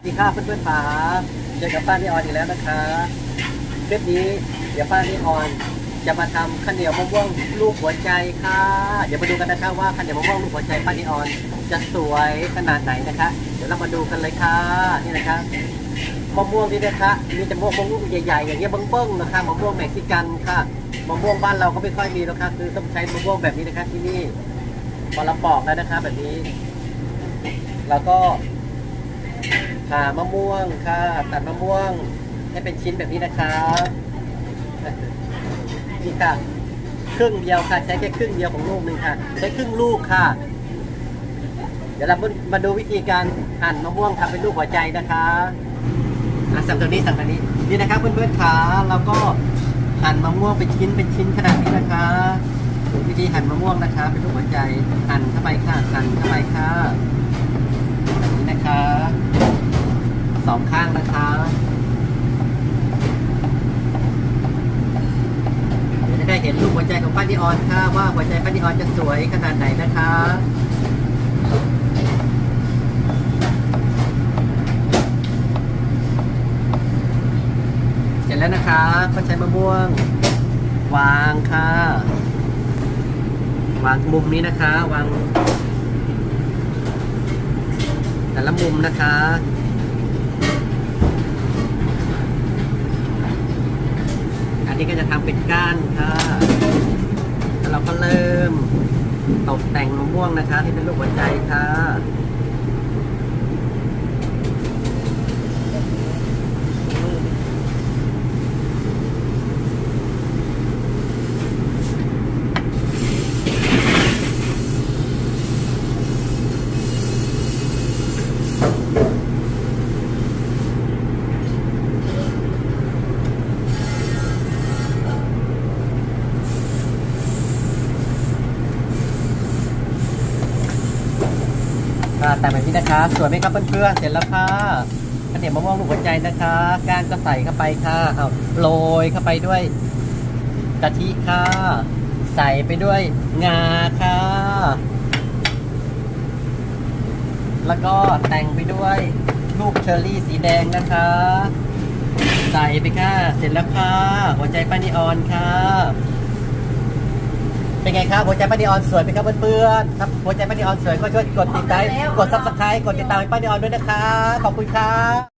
สวัสดีครับเพื่อนๆป๋าเจอกับป้านิออนอีกแล้วนะคะคลิปนี้เดี๋ยวป้านิออนจะมาทำข้าวเหนียวมะม่วงลูกหัวใจค่ะ เดี๋ยวมาดูกันนะคะว่าข้าวเหนียวมะม่วงลูกหัวใจป้านิออนจะสวยขนาดไหนนะคะ เดี๋ยวเรามาดูกันเลยค่ะนี่นะคะมะม่วงนี่นะคะมีแต่มะม่วงลูกใหญ่ๆอย่างเงี้ยเบิ้งๆนะคะมะม่วงเม็กซิกันค่ะมะม่วงบ้านเราก็ไม่ค่อยมีแล้วค่ะคือต้องใช้มะม่วงแบบนี้นะคะที่นี่พอเราปอกแล้วนะคะ แบบนี้ แล้วก็ ผ่ามะม่วงค่ะตัดมะม่วงให้เป็นชิ้นแบบนี้นะครับนี่ค่ะครึ่งเดียวค่ะ ใช้แค่ครึ่งเดียวของลูกหนึ่งค่ะ ใช้ครึ่งลูกค่ะ เดี๋ยวเรามาดูวิธีการหั่นมะม่วงทำเป็นลูกหัวใจนะคะอะสั่งตัวนี้สั่งตัวนี้นี่นะครับเพื่อนๆขาเราก็หั่นมะม่วงเป็นชิ้นเป็นชิ้นขนาดนี้นะคะ วิธีหั่นมะม่วงนะคะ เป็นลูกหัวใจหั่นเข้าไปค่ะหั่นเข้าไปค่ะแบบนี้นะคะ สองข้างนะคะเดี๋ยวจะได้เห็นรูปหัวใจของป้านิออนค่ะ ว่าหัวใจป้านิออนจะสวยขนาดไหนนะคะเสร็จแล้วนะคะก็ใช้มะม่วง วางค่ะ วางมุมนี้นะคะ วางแต่ละมุมนะคะ อั นี้ก็จะทำเป็นก้านค่ะแล้วเราก็เริ่มตกแต่งมะม่วงนะคะที่เป็นรูปหัวใจค่ะ แต่แบบนี้นะคะ สวยไหมครับเพื่อนๆเสร็จแล้วค่ะข้าวเหนียวมะม่วงลูกหัวใจนะคะก้านก็ใส่เข้าไปค่ะเอาโรยเข้าไปด้วยกะทิค่ะ ใส่ไปด้วยงาค่ะ แล้วก็แต่งไปด้วยลูกเชอร์รี่สีแดงนะคะ ใส่ไปค่ะ เสร็จแล้วค่ะ หัวใจป้านิออนค่ะ เป็นไงครับหัวใจป้านิออนสวยไหมครับเพื่อนๆครับหัวใจป้านิออนสวยก็ช่วยกดติดตามกดซับสไครต์กดติดตามให้ป้านิออนด้วยนะคะขอบคุณครับ